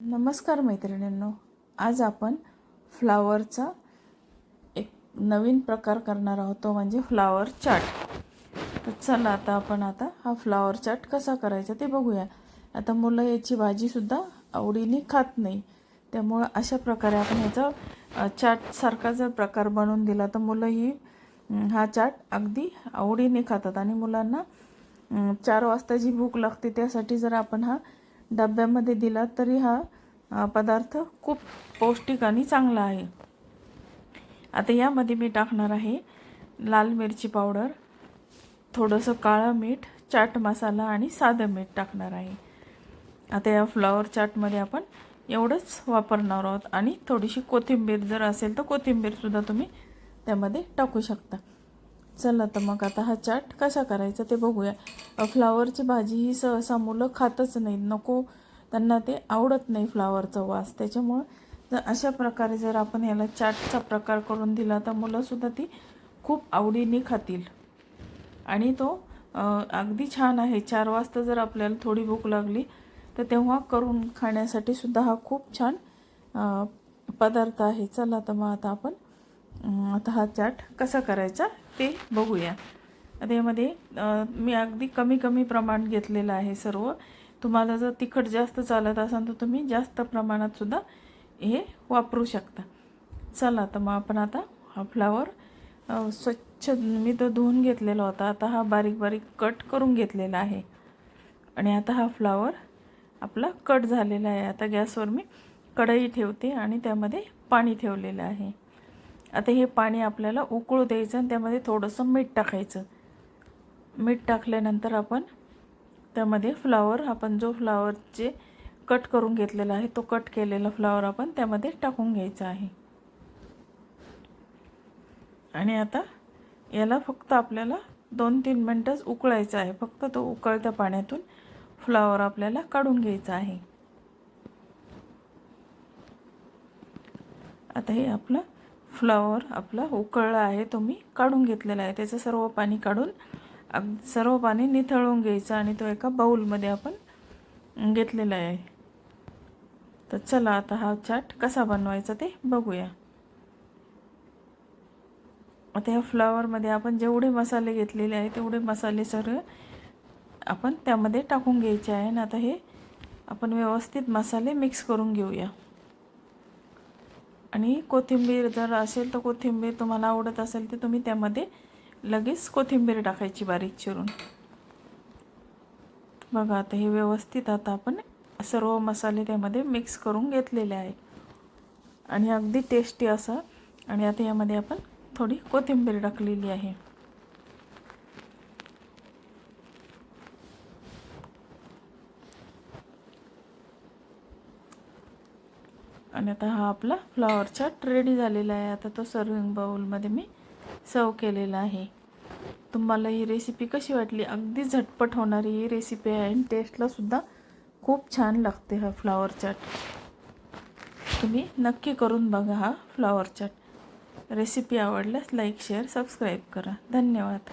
नमस्कार मैत्रिणींनो आज आपण फ्लावरचा एक नवीन प्रकार करणार आहोत तो म्हणजे फ्लावर चाट. तर चला आता आपण आता हा फ्लावर चाट कसा करायचा ते बघूया. आता मुलं याची भाजीसुद्धा आवडीने खात नाही त्यामुळं अशा प्रकारे आपण ह्याचा चाटसारखा जर प्रकार बनवून दिला तर मुलं ही हा चाट अगदी आवडीने खातात. आणि मुलांना चार वाजता जी भूक लागते त्यासाठी जर आपण हा डब्यामध्ये दिला तरी हा पदार्थ खूप पौष्टिक आणि चांगला आहे. आता यामध्ये मी टाकणार आहे लाल मिरची पावडर थोडंसं काळं मीठ चाट मसाला आणि साधं मीठ टाकणार आहे. आता या फ्लॉवर चाटमध्ये आपण एवढंच वापरणार आहोत आणि थोडीशी कोथिंबीर जर असेल तर कोथिंबीरसुद्धा तुम्ही त्यामध्ये टाकू शकता. चला तर मग आता हा चाट कसा करायचा ते बघूया. फ्लावरची भाजी ही सहसा मुलं खातच नाहीत. नको त्यांना ते आवडत नाही फ्लावरचा वास. त्याच्यामुळं जर अशा प्रकारे जर आपण याला चाटचा प्रकार करून दिला तर मुलंसुद्धा ती खूप आवडीने खातील. आणि तो अगदी छान आहे. चार वाजता जर आपल्याला थोडी भूक लागली तर तेव्हा करून खाण्यासाठी सुद्धा हा खूप छान पदार्थ आहे. चला तर मग आता आपण आता हा चाट कसा करायचा ते बघूया. आता यामध्ये मी अगदी कमी कमी प्रमाण घेतलेलं आहे सर्व. तुम्हाला जर तिखट जास्त चालत असाल तर तुम्ही जास्त प्रमाणात सुद्धा हे वापरू शकता. चला तर मग आपण आता हा फ्लावर स्वच्छ मी तो धुवून घेतलेला होता. आता हा बारीक बारीक कट करून घेतलेला आहे. आणि आता हा फ्लावर आपला कट झालेला आहे. आता गॅसवर मी कढई ठेवते आणि त्यामध्ये पाणी ठेवलेलं आहे. आता हे पाणी आपल्याला उकळू द्यायचं आणि त्यामध्ये थोडंसं मीठ टाकायचं. मीठ टाकल्यानंतर आपण त्यामध्ये फ्लावर आपण जो फ्लावरचे कट करून घेतलेला आहे तो कट केलेला फ्लावर आपण त्यामध्ये टाकून घ्यायचा आहे. आणि आता याला फक्त आपल्याला दोन तीन मिनटंच उकळायचं आहे. फक्त तो उकळत्या पाण्यातून फ्लावर आपल्याला काढून घ्यायचा आहे. आता हे आपलं फ्लावर आपला उकळला आहे तो मी काढून घेतलेला आहे. त्याचं सर्व पाणी काढून अग सर्व पाणी निथळून घ्यायचं आणि तो एका बाऊलमध्ये आपण घेतलेला आहे. तर चला आता हा चाट कसा बनवायचा ते बघूया. आता ह्या फ्लावरमध्ये आपण जेवढे मसाले घेतलेले आहे तेवढे मसाले सर्व आपण त्यामध्ये टाकून घ्यायचे आहे. आणि आता हे आपण व्यवस्थित मसाले मिक्स करून घेऊया. आणि कोथिंबीर जर असेल तर कोथिंबीर तुम्हाला आवडत असेल तर तुम्ही त्यामध्ये लगेच कोथिंबीर टाकायची बारीक चिरून. बघा आता हे व्यवस्थित आता आपण सर्व मसाले त्यामध्ये मिक्स करून घेतलेले आहे. आणि अगदी टेस्टी असं. आणि आता यामध्ये आपण थोडी कोथिंबीर टाकलेली आहे. आणि आता हा आपला फ्लॉवर चाट रेडी झालेला आहे. आता तो सर्विंग बाउलमध्ये मी सर्व केलेला आहे. तुम्हाला ही रेसिपी कशी वाटली? अगदी झटपट होणारी ही रेसिपी आहे आणि टेस्टलासुद्धा खूप छान लागते हा फ्लॉवर चाट तुम्ही नक्की करून बघा हा फ्लॉवर चाट रेसिपी आवडल्यास लाईक शेअर सबस्क्राईब करा. धन्यवाद.